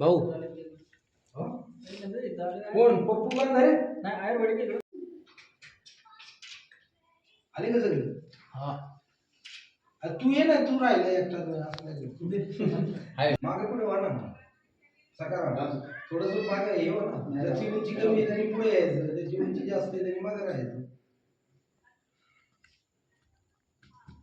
भाऊ. हा? कोण? पप्पू का रे आले का सगळे? अरे तू ये ना तू राहिला एकटा मागे पुढे वा ना सकाराम थोडस मागे हे हो ना. उंची कमी आहे त्यांनी पुढे यायचं. उंची जास्त आहे त्यांनी मागे राहायचं.